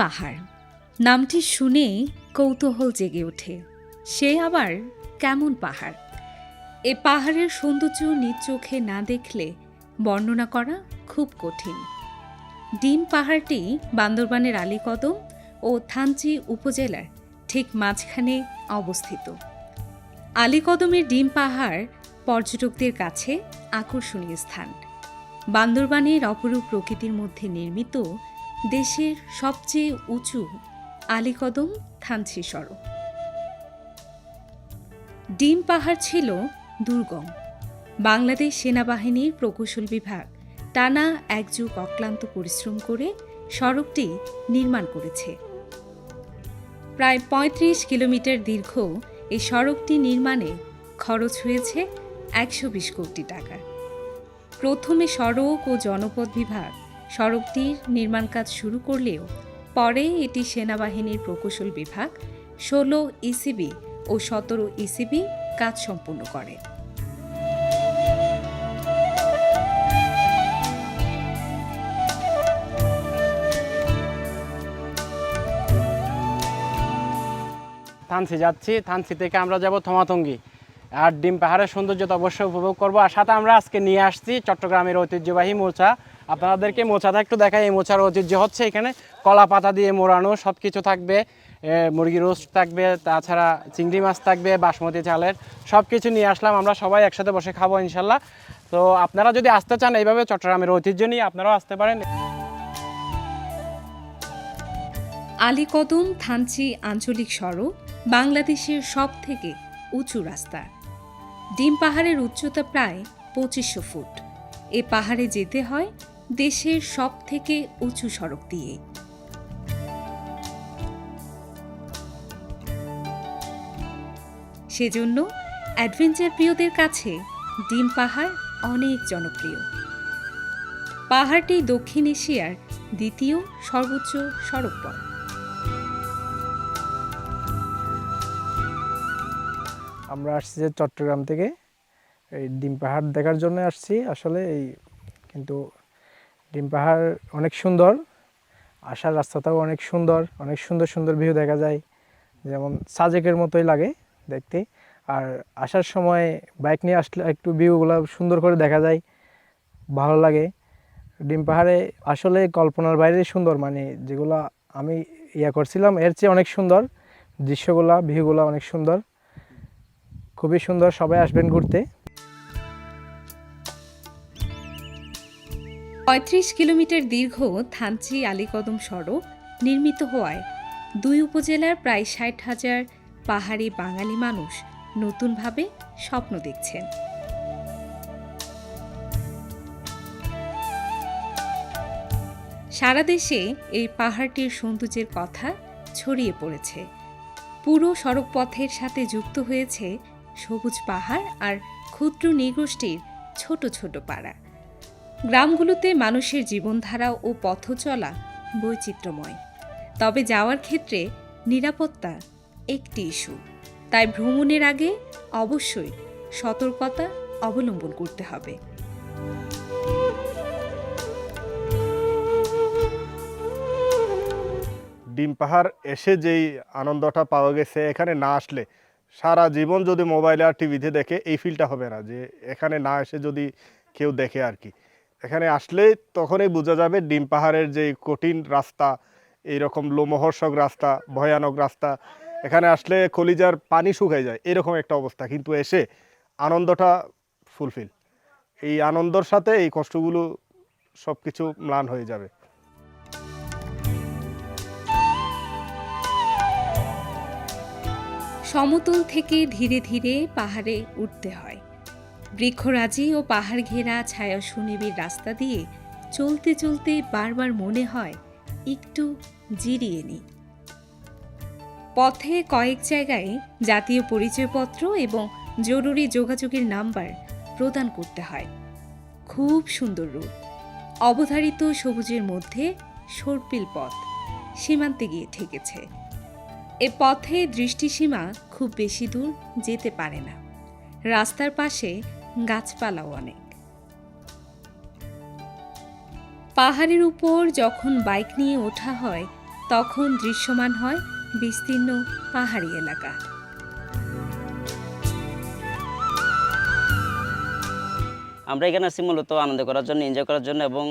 পাহাড়। নামটি শুনে কৌতূহল জেগে ওঠে, সে আবার কেমন পাহাড়? এ পাহাড়ের সৌন্দর্য নিজ চোখে না দেখলে বর্ণনা করা খুব কঠিন। ডিম পাহাড়টি বান্দরবানের আলীকদম ও থানচি উপজেলার ঠিক মাঝখানে অবস্থিত। আলীকদমের ডিম পাহাড় পর্যটকদের কাছে আকর্ষণীয় স্থান। বান্দরবানের অপরূপ প্রকৃতির মধ্যে নির্মিত দেশের সবচেয়ে উঁচু আলীকদম থানচি সড়ক। ডিম পাহাড় ছিল দুর্গম। বাংলাদেশ সেনাবাহিনীর প্রকৌশল বিভাগ টানা এক যুগ অক্লান্ত পরিশ্রম করে সড়কটি নির্মাণ করেছে। প্রায় ৩৫ কিলোমিটার দীর্ঘ এই সড়কটি নির্মাণে খরচ হয়েছে একশো বিশ কোটি টাকা। প্রথমে সড়ক ও জনপদ বিভাগ সড়কটির নির্মাণ কাজ শুরু করলেও পরে এটি সেনাবাহিনীর প্রকৌশল বিভাগ, ষোলো ইসিবি ও সতেরো ইসিবি কাজ সম্পূর্ণ করে। থানসি যাচ্ছি, থানসি থেকে আমরা যাব থমাতঙ্গি আর ডিম পাহাড়ের সৌন্দর্য তো অবশ্যই উপভোগ করব। আর সাথে আমরা আজকে নিয়ে আসছি চট্টগ্রামের ঐতিহ্যবাহী মোচা আপনাদেরকে মোচাটা একটু দেখাই, এই মোচার ঐতিহ্য হচ্ছে এখানে। কলা পাতা দিয়ে মোড়ানো সব কিছু থাকবে মুরগি রোস্ট থাকবে, তাছাড়া চিংড়ি মাছ থাকবে, বাসমতি চালের সব কিছু নিয়ে আসলাম। আমরা সবাই একসাথে বসে খাব, ইনশাল্লাহ। তো আপনারা যদি আসতে চান এইভাবে চট্টগ্রামের ঐতিহ্য নিয়ে, আপনারাও আসতে পারেন। আলীকদম থানচি আঞ্চলিক সড়ক, বাংলাদেশের সব থেকে উঁচু রাস্তা। ডিম পাহাড়ের উচ্চতা প্রায় পঁচিশশো ফুট। এ পাহাড়ে যেতে হয় দেশের সব থেকে উঁচু সড়ক দিয়ে। সেজন্য অ্যাডভেঞ্চার প্রিয়দের কাছে ডিম পাহাড় অনেক জনপ্রিয়। পাহাড়টি দক্ষিণ এশিয়ার দ্বিতীয় সর্বোচ্চ সড়ক পথ আমরা আসছি যে চট্টগ্রাম থেকে। এই ডিম পাহাড় দেখার জন্য আসছি। আসলে এই কিন্তু ডিম পাহাড় অনেক সুন্দর, আসার রাস্তাটাও অনেক সুন্দর অনেক সুন্দর সুন্দর ভিউ দেখা যায়। যেমন সাজেকের মতোই লাগে দেখতে। আর আসার সময় বাইক নিয়ে আসলে একটু ভিউগুলো সুন্দর করে দেখা যায়, ভালো লাগে। ডিম পাহাড়ে আসলে কল্পনার বাইরে সুন্দর মানে যেগুলো আমি ইয়া করছিলাম এর চেয়ে অনেক সুন্দর। দৃশ্যগুলা ভিউগুলো অনেক সুন্দর। খুবই সুন্দর, সবাই আসবেন ঘুরতে। পঁয়ত্রিশ কিলোমিটার দীর্ঘ থানচি আলীকদম সড়ক নির্মিত হওয়ায় দুই উপজেলার প্রায় ষাট হাজার পাহাড়ি বাঙালি মানুষ নতুনভাবে স্বপ্ন দেখছেন। সারা দেশে এই পাহাড়টির সৌন্দর্যের কথা ছড়িয়ে পড়েছে। পুরো সড়ক পথের সাথে যুক্ত হয়েছে সবুজ পাহাড় আর ক্ষুদ্র নৃগোষ্ঠীর ছোট ছোট পাড়া। গ্রামগুলোতে মানুষের জীবনধারা ও পথ চলা বৈচিত্র্যময়। তবে যাওয়ার ক্ষেত্রে নিরাপত্তা একটি ইস্যু। তাই ভ্রমণের আগে অবশ্যই সতর্কতা অবলম্বন করতে হবে। ডিম পাহাড় এসে যেই আনন্দটা পাওয়া গেছে, এখানে না আসলে সারা জীবন যদি মোবাইলে আর টিভিতে দেখে, এই ফিলটা হবে না যে এখানে না এসে যদি কেউ দেখে আর কি। এখানে আসলে তখনই বোঝা যাবে ডিম পাহাড়ের যে কঠিন রাস্তা, এইরকম লোমহর্ষক রাস্তা, ভয়ানক রাস্তা, এখানে আসলে কলিজার পানি শুকায় যায়, এরকম একটা অবস্থা। কিন্তু এসে আনন্দটা ফুলফিল। এই আনন্দর সাথে এই কষ্টগুলো সব কিছু ম্লান হয়ে যাবে। সমতল থেকে ধীরে ধীরে পাহাড়ে উঠতে হয়। বৃক্ষরাজি ও পাহাড় ঘেরা ছায়া সুনিবিড় রাস্তা দিয়ে চলতে চলতে বারবার মনে হয় একটু জিরিয়ে নিই। পথে কয়েক জায়গায় জাতীয় পরিচয়পত্র এবং জরুরি যোগাযোগের নাম্বার প্রদান করতে হয়। খুব সুন্দর রূপ অবধারিত সবুজের মধ্যে সর্পিল পথ সীমান্তে গিয়ে ঠেকেছে। এ পথে দৃষ্টিসীমা খুব বেশি দূর যেতে পারে না। রাস্তার পাশে গাছপালাও অনেক। পাহাড়ের উপর যখন বাইক নিয়ে ওঠা হয়, তখন দৃশ্যমান হয় বিস্তীর্ণ পাহাড়ি এলাকা। আমরা এখানে আসছি মূলত আনন্দ করার জন্য এনজয় করার জন্য এবং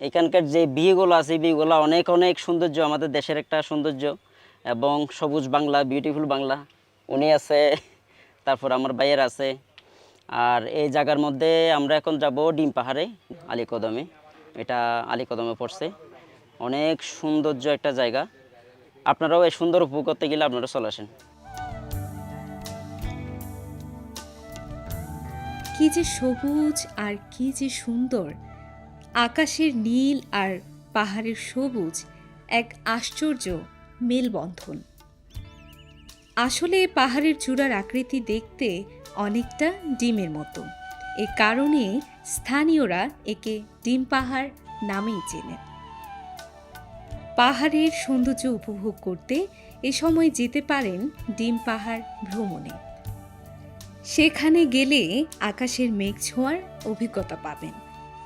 এখানকার যে বিয়েগুলো আছে বিয়েগুলো অনেক অনেক সৌন্দর্য, আমাদের দেশের একটা সৌন্দর্য এবং সবুজ বাংলা বিউটিফুল বাংলা। উনি আছে, তারপর আমার ভাইয়ের আছে আর এই জায়গার মধ্যে আমরা এখন যাব ডিম পাহাড়ে আলীকদমে এটা আলীকদমে পড়ছে। অনেক সৌন্দর্য একটা জায়গা। আপনারাও এই সুন্দর উপভোগ করতে গেলে আপনারা চলে আসেন। কি যে সবুজ আর কি যে সুন্দর। আকাশের নীল আর পাহাড়ের সবুজ এক আশ্চর্য মেলবন্ধন। আসলে পাহাড়ের চূড়ার আকৃতি দেখতে অনেকটা ডিমের মতো। এ কারণে স্থানীয়রা একে ডিম পাহাড় নামেই চেনেন। পাহাড়ের সৌন্দর্য উপভোগ করতে এ সময় যেতে পারেন ডিম পাহাড় ভ্রমণে। সেখানে গেলে আকাশের মেঘ ছোঁয়ার অভিজ্ঞতা পাবেন।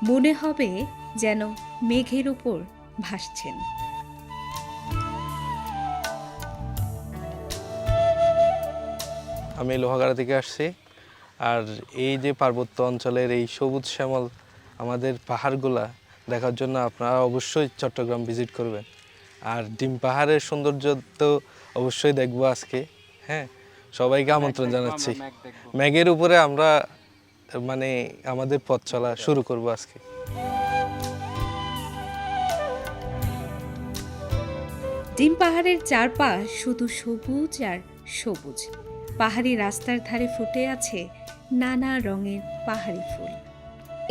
মনে হবে যেন মেঘের উপর ভাসছেন। আমি লোহাগাড়া থেকে আসছি। আর এই যে পার্বত্য অঞ্চলের এই সবুজ শ্যামল আমাদের পাহাড়গুলা দেখার জন্য আপনারা অবশ্যই চট্টগ্রাম ভিজিট করবেন। আর ডিম পাহাড়ের সৌন্দর্য তো অবশ্যই দেখব আজকে হ্যাঁ? সবাইকে আমন্ত্রণ জানাচ্ছি। ম্যাগের উপরে আমরা মানে আমাদের পথ চলা শুরু করব আজকে। ডিম পাহাড়ের চারপাশ শুধু সবুজ আর সবুজ। পাহাড়ি রাস্তার ধারে ফুটে আছে নানা রঙের পাহাড়ি ফুল।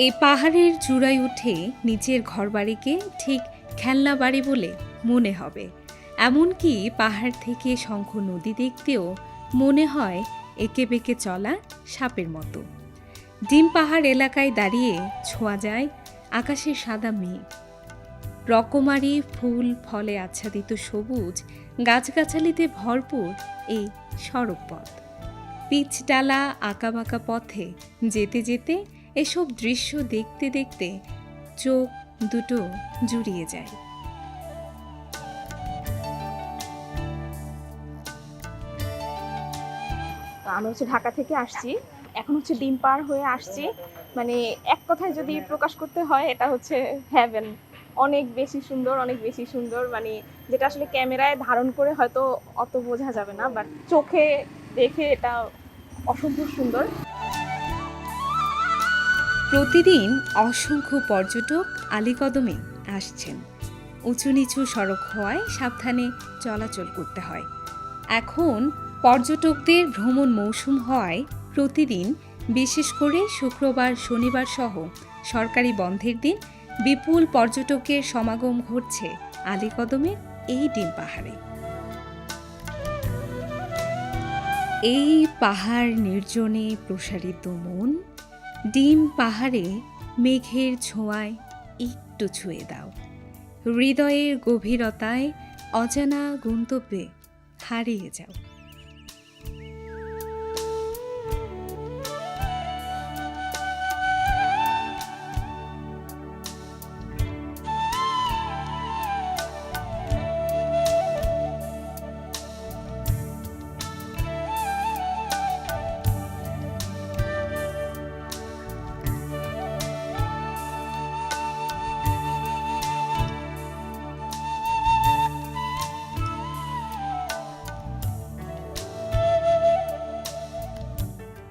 এই পাহাড়ের চূড়ায় উঠে নিচের ঘরবাড়িকে ঠিক খেলনা বাড়ি বলে মনে হবে। এমনকি পাহাড় থেকে শঙ্খ নদী দেখতেও মনে হয় একে বেঁকে চলা সাপের মতো। ডিম পাহাড় এলাকায় দাঁড়িয়ে ছোঁয়া যায় আকাশের সাদা মেঘ। রকমারি ফুল, ফলে আচ্ছাদিত সবুজ, গাছগাছালিতে ভরপুর এই সড়ক পথ পিচ ডালা আঁকাবাঁকা পথে যেতে যেতে এসব দৃশ্য দেখতে দেখতে চোখ দুটো জুড়িয়ে যায়। আমি হচ্ছে ঢাকা থেকে আসছি। এখন হচ্ছে ডিম পার হয়ে আসছি। মানে এক কথায় যদি প্রকাশ করতে হয়, এটা হচ্ছে হ্যাভেন অনেক বেশি সুন্দর, অনেক বেশি সুন্দর। মানে যেটা আসলে ক্যামেরায় ধারণ করে হয়তো অত বোঝা যাবে না বাট চোখে দেখে এটা অসম্ভব সুন্দর। প্রতিদিন অসংখ্য পর্যটক আলীকদমে আসছেন। উঁচু নিচু সড়ক হওয়ায় সাবধানে চলাচল করতে হয়। এখন পর্যটকদের ভ্রমণ মৌসুম হওয়ায় প্রতিদিন, বিশেষ করে শুক্রবার, শনিবার সহ সরকারি বন্ধের দিন বিপুল পর্যটকের সমাগম ঘটছে আলীকদমের এই ডিম পাহাড়ে। এই পাহাড় নির্জনে প্রসারিত মন, ডিম পাহাড়ে মেঘের ছোঁয়ায় একটু ছুঁয়ে দাও। হৃদয়ের গভীরতায় অজানা গন্তব্যে হারিয়ে যাও।